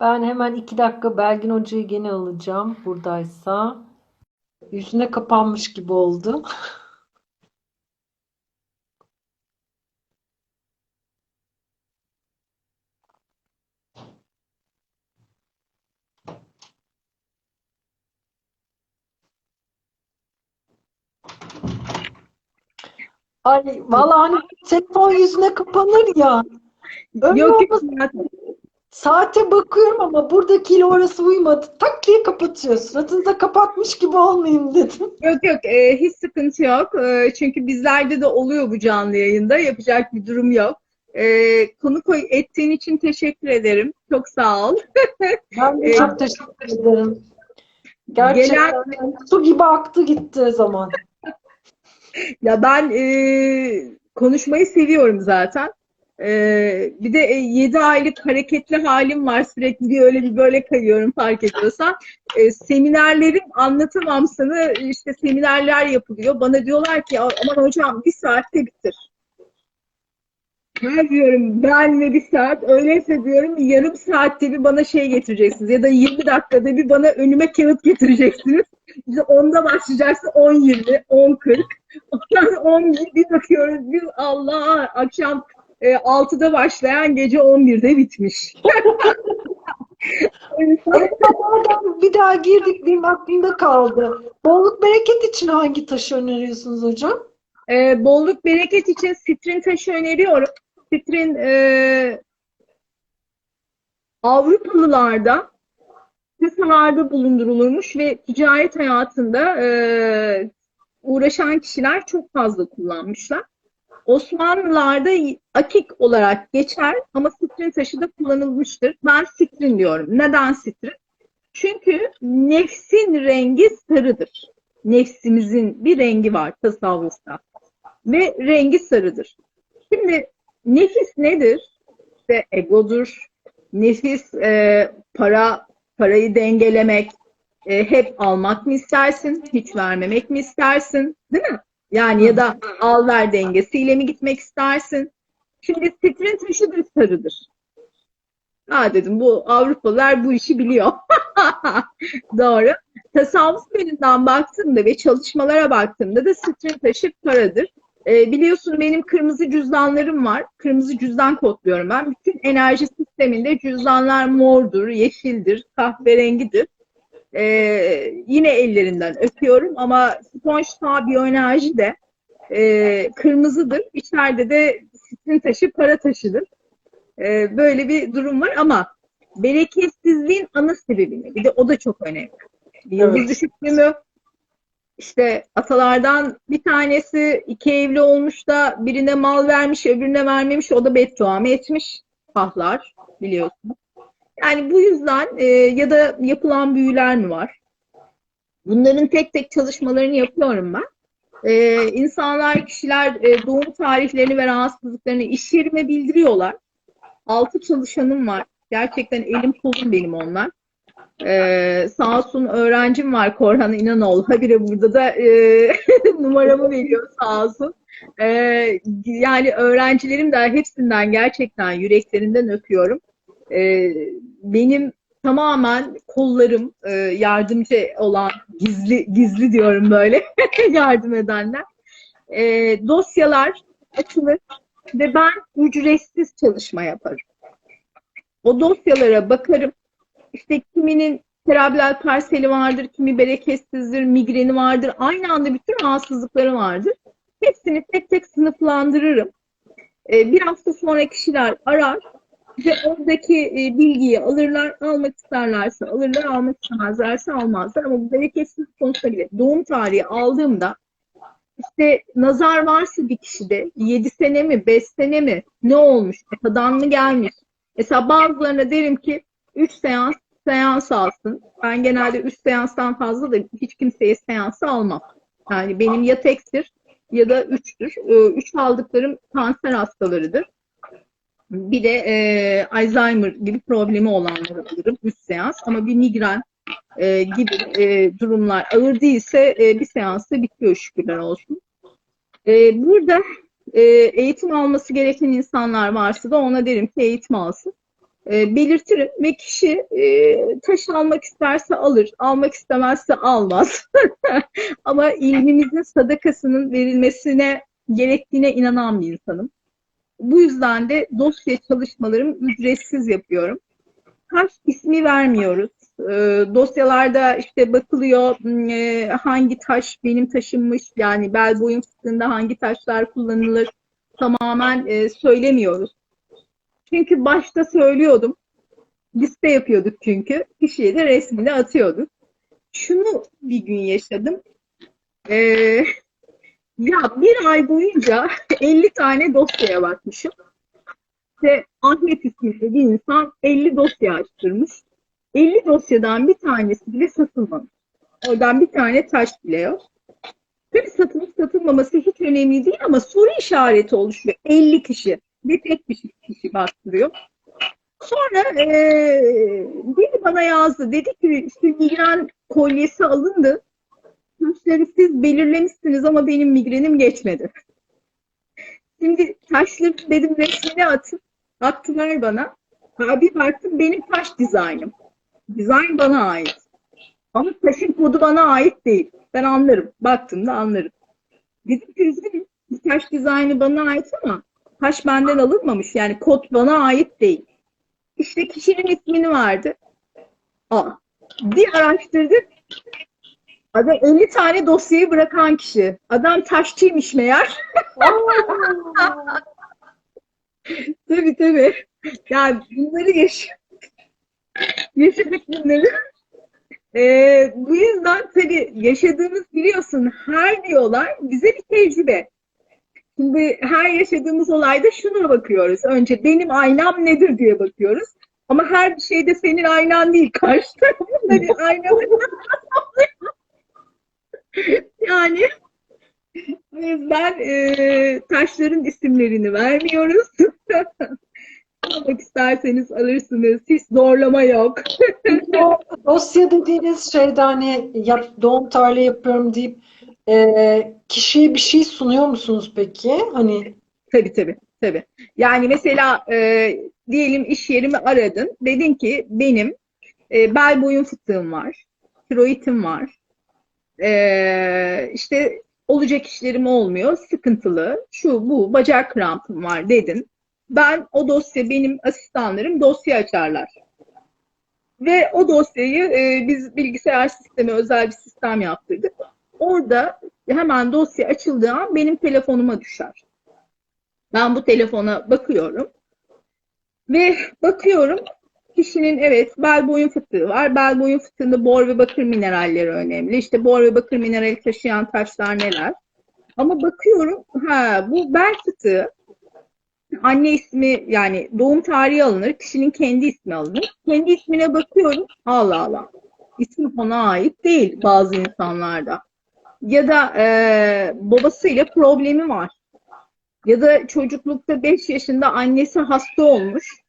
Ben hemen iki dakika Belgin Hoca'yı gene alacağım buradaysa. Yüzüne kapanmış gibi oldu. Ay vallahi hani telefon yüzüne kapanır ya. Öyle Yok yok olmasa saate bakıyorum ama buradakiyle orası uymadı. Tak diye kapatıyor. Suratınıza kapatmış gibi olmayayım dedim. yok yok e, hiç sıkıntı yok. E, çünkü bizlerde de oluyor bu canlı yayında. Yapacak bir durum yok. E, konuk ettiğin için teşekkür ederim. Çok sağ ol. Ben de Ee, çok teşekkür ederim. Gerçekten su gibi aktı gitti zaman. Ya ben e, konuşmayı seviyorum zaten. E, bir de 7 aylık hareketli halim var. Sürekli bir öyle bir böyle kayıyorum fark ediyorsan. E, seminerlerim anlatamam sana. İşte seminerler yapılıyor. Bana diyorlar ki aman hocam bir saatte bitir. Ben diyorum ben ve bir saat öyleyse diyorum yarım saatte bir bana şey getireceksiniz ya da 20 dakikada bir bana önüme kağıt getireceksiniz. İşte 10'da başlayacaksın 10 20 10 40 ondan 10 bir bakıyoruz bir Allah akşam e, 6'da başlayan gece 11'de bitmiş. Oradan bir daha girdik benim aklımda kaldı. Bolluk bereket için hangi taşı öneriyorsunuz hocam? E, bolluk bereket için sitrin taşı öneriyorum. Sitrin e, Avrupalılarda piyasalarda bulundurulurmuş ve ticaret hayatında e, uğraşan kişiler çok fazla kullanmışlar. Osmanlılarda akik olarak geçer ama sitrin taşı da kullanılmıştır. Ben sitrin diyorum. Neden sitrin? Çünkü nefsin rengi sarıdır. Nefsimizin bir rengi var tasavvufta. Ve rengi sarıdır. Şimdi nefis nedir? İşte egodur. Nefis e, para parayı dengelemek, e, hep almak mı istersin, hiç vermemek mi istersin, değil mi? Yani ya da al ver dengesiyle mi gitmek istersin? Şimdi sitrin taşı da sarıdır. Ha dedim bu Avrupalılar bu işi biliyor. Doğru. Tasavvuf yönünden baktığımda ve çalışmalara baktığımda da sitrin taşı paradır. E, biliyorsun benim kırmızı cüzdanlarım var. Kırmızı cüzdan kodluyorum ben. Bütün enerji sisteminde cüzdanlar mordur, yeşildir, kahverengidir. E, yine ellerinden öpüyorum ama Sponge biyoenerji de e, kırmızıdır. İçeride de sitrin taşı para taşıdır. E, böyle bir durum var ama bereketsizliğin ana sebebi ne? Bir de o da çok önemli. Yıldız evet. düşüklüğü mü? İşte atalardan bir tanesi iki evli olmuş da birine mal vermiş, öbürüne vermemiş. O da beddua mı etmiş? Fahlar biliyorsunuz. Yani bu yüzden e, ya da yapılan büyüler mi var? Bunların tek tek çalışmalarını yapıyorum ben. E, insanlar, kişiler e, doğum tarihlerini ve rahatsızlıklarını iş yerime bildiriyorlar. Altı çalışanım var. Gerçekten elim kolum benim onlar. Ee, sağ olsun öğrencim var Korhan İnanoğlu. Habire burada da e, numaramı veriyor sağ olsun. Ee, yani öğrencilerim de hepsinden gerçekten yüreklerinden öpüyorum. Ee, benim tamamen kollarım e, yardımcı olan gizli gizli diyorum böyle yardım edenler. Ee, dosyalar açılır ve ben ücretsiz çalışma yaparım. O dosyalara bakarım işte kiminin serebral parseli vardır, kimi bereketsizdir, migreni vardır. Aynı anda bütün rahatsızlıkları vardır. Hepsini tek tek sınıflandırırım. Ee, bir hafta sonra kişiler arar ve oradaki e, bilgiyi alırlar, almak isterlerse alırlar, almak istemezlerse almazlar. Ama bu bereketsizlik konusunda bile doğum tarihi aldığımda işte nazar varsa bir kişide 7 sene mi, 5 sene mi, ne olmuş, atadan mı gelmiş? Mesela bazılarına derim ki 3 seans seans alsın. Ben genelde 3 seanstan fazla da hiç kimseye seansı almam. Yani benim ya tektir ya da 3'tür. 3 aldıklarım kanser hastalarıdır. Bir de e, Alzheimer gibi problemi olanları alırım 3 seans. Ama bir migren e, gibi e, durumlar ağır değilse e, bir seansta bitiyor şükürler olsun. E, burada e, eğitim alması gereken insanlar varsa da ona derim ki eğitim alsın. e, belirtirim ve kişi e, taş almak isterse alır, almak istemezse almaz. Ama ilmimizin sadakasının verilmesine gerektiğine inanan bir insanım. Bu yüzden de dosya çalışmalarımı ücretsiz yapıyorum. Taş ismi vermiyoruz. E, dosyalarda işte bakılıyor e, hangi taş benim taşınmış yani bel boyun fıstığında hangi taşlar kullanılır tamamen e, söylemiyoruz. Çünkü başta söylüyordum. Liste yapıyorduk çünkü. Kişiye de resmini atıyorduk. Şunu bir gün yaşadım. Ee, ya bir ay boyunca 50 tane dosyaya bakmışım. Ve Ahmet isimli bir insan 50 dosya açtırmış. 50 dosyadan bir tanesi bile satılmamış. Oradan bir tane taş bile yok. Tabii satılıp satılmaması hiç önemli değil ama soru işareti oluşuyor. 50 kişi ve tek bir kişi bastırıyor. Sonra eee biri bana yazdı. Dedi ki işte migren kolyesi alındı. Taşları siz belirlemişsiniz ama benim migrenim geçmedi. Şimdi taşları dedim resmini atın. Attılar bana. Ha, bir baktım benim taş dizaynım. Dizayn bana ait. Ama taşın kodu bana ait değil. Ben anlarım. Baktığımda anlarım. Dedim ki üzgünüm. Taş dizaynı bana ait ama taş benden alınmamış. Yani kod bana ait değil. İşte kişinin ismini verdi. Aa, bir araştırdık. Adam 50 tane dosyayı bırakan kişi. Adam taşçıymış meğer. tabii tabii. Yani bunları yaş yaşadık bunları. Ee, bu yüzden tabii yaşadığımız biliyorsun her bir olay bize bir tecrübe. Şimdi her yaşadığımız olayda şuna bakıyoruz. Önce benim aynam nedir diye bakıyoruz. Ama her şeyde senin aynan değil. Karşı tarafın da bir ayna. yani o yüzden e, taşların isimlerini vermiyoruz. Almak isterseniz alırsınız. Hiç zorlama yok. O dosya dediğiniz şeyde hani yap, doğum tarihi yapıyorum deyip e, kişiye bir şey sunuyor musunuz peki? Hani Tabii tabii. tabii. Yani mesela e, diyelim iş yerimi aradın. Dedin ki benim e, bel boyun fıtığım var. Tiroidim var. E, işte olacak işlerim olmuyor. Sıkıntılı. Şu bu bacak krampım var dedin. Ben o dosya benim asistanlarım dosya açarlar. Ve o dosyayı e, biz bilgisayar sistemi özel bir sistem yaptırdık. Orada hemen dosya açıldığı an benim telefonuma düşer. Ben bu telefona bakıyorum ve bakıyorum kişinin evet bel boyun fıtığı var. Bel boyun fıtığında bor ve bakır mineralleri önemli. İşte bor ve bakır minerali taşıyan taşlar neler? Ama bakıyorum ha bu bel fıtığı anne ismi yani doğum tarihi alınır. Kişinin kendi ismi alınır. Kendi ismine bakıyorum. Allah Allah. İsmi ona ait değil bazı insanlarda. Ya da e, babasıyla problemi var. Ya da çocuklukta 5 yaşında annesi hasta olmuş.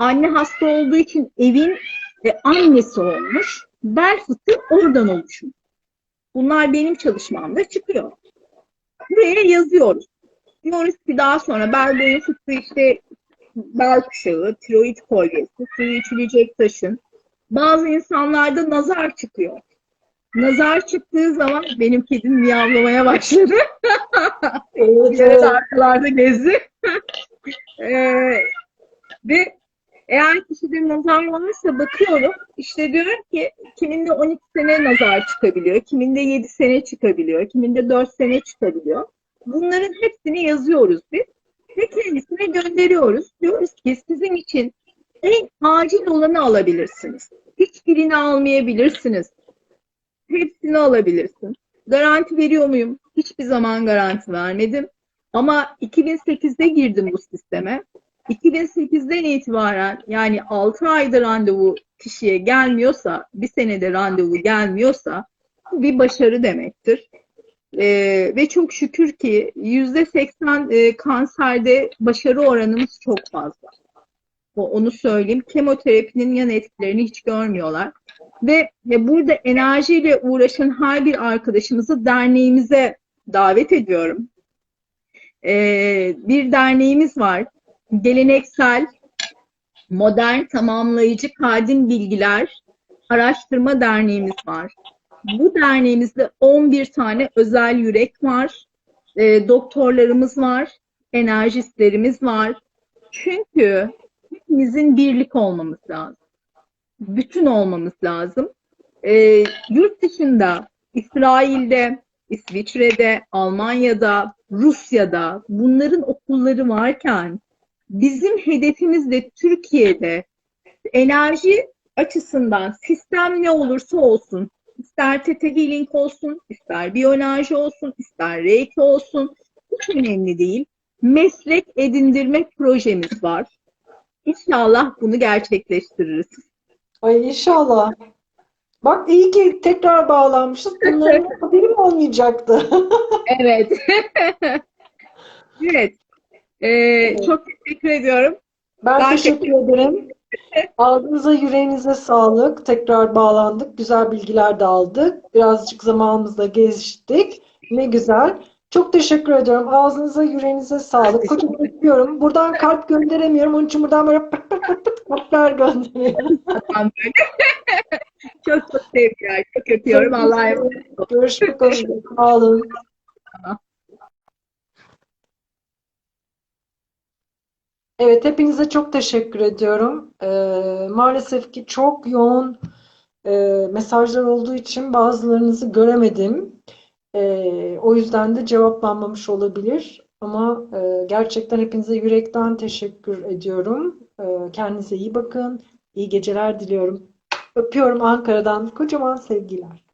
Anne hasta olduğu için evin e, annesi olmuş. Bel fıtığı oradan oluşmuş. Bunlar benim çalışmamda çıkıyor. Buraya yazıyoruz. Diyoruz ki daha sonra bel boyu fıtığı işte bel kuşağı, tiroid kolyesi, suyu içilecek taşın. Bazı insanlarda nazar çıkıyor. Nazar çıktığı zaman benim kedim miyavlamaya başladı. evet, arkalarda gezdi. Ee, ve eğer kişide nazar varsa bakıyorum. işte diyorum ki kiminde 12 sene nazar çıkabiliyor. Kiminde 7 sene çıkabiliyor. Kiminde 4 sene çıkabiliyor. Bunların hepsini yazıyoruz biz. Ve kendisine gönderiyoruz. Diyoruz ki sizin için en acil olanı alabilirsiniz. Hiçbirini almayabilirsiniz. Hepsini alabilirsin. Garanti veriyor muyum? Hiçbir zaman garanti vermedim. Ama 2008'de girdim bu sisteme. 2008'den itibaren yani 6 ayda randevu kişiye gelmiyorsa, bir senede randevu gelmiyorsa bu bir başarı demektir. Ee, ve çok şükür ki %80 e, kanserde başarı oranımız çok fazla. O, onu söyleyeyim. Kemoterapinin yan etkilerini hiç görmüyorlar. Ve, ve burada enerjiyle uğraşan her bir arkadaşımızı derneğimize davet ediyorum. Ee, bir derneğimiz var. Geleneksel Modern Tamamlayıcı Kadim Bilgiler Araştırma Derneğimiz var. Bu derneğimizde 11 tane özel yürek var. E, doktorlarımız var. Enerjistlerimiz var. Çünkü hepimizin birlik olmamız lazım. Bütün olmamız lazım. E, yurt dışında, İsrail'de, İsviçre'de, Almanya'da, Rusya'da bunların okulları varken bizim hedefimiz de Türkiye'de enerji açısından sistem ne olursa olsun, ister Theta Healing olsun, ister biyoenerji olsun, ister Reiki olsun, hiç önemli değil. Meslek edindirme projemiz var. İnşallah bunu gerçekleştiririz. Ay inşallah. Bak iyi ki tekrar bağlanmışız. Bunların haberim olmayacaktı. Evet. Evet. Ee, çok teşekkür ediyorum. Ben Ben teşekkür ederim. Ağzınıza, yüreğinize sağlık. Tekrar bağlandık. Güzel bilgiler de aldık. Birazcık zamanımızda geziştik. Ne güzel. Çok teşekkür ediyorum. Ağzınıza, yüreğinize sağlık. Kocaman öpüyorum. Buradan kalp gönderemiyorum. Onun için buradan böyle pıt pıt pıt pıt kalpler gönderiyorum. Tamam böyle. çok çok sevgiler. Çok öpüyorum. Allah'a emanet olun. Görüşmek üzere. Sağ olun. Evet, hepinize çok teşekkür ediyorum. Ee, maalesef ki çok yoğun e, mesajlar olduğu için bazılarınızı göremedim. Ee, o yüzden de cevaplanmamış olabilir. Ama e, gerçekten hepinize yürekten teşekkür ediyorum. Ee, kendinize iyi bakın. İyi geceler diliyorum. Öpüyorum Ankara'dan. Kocaman sevgiler.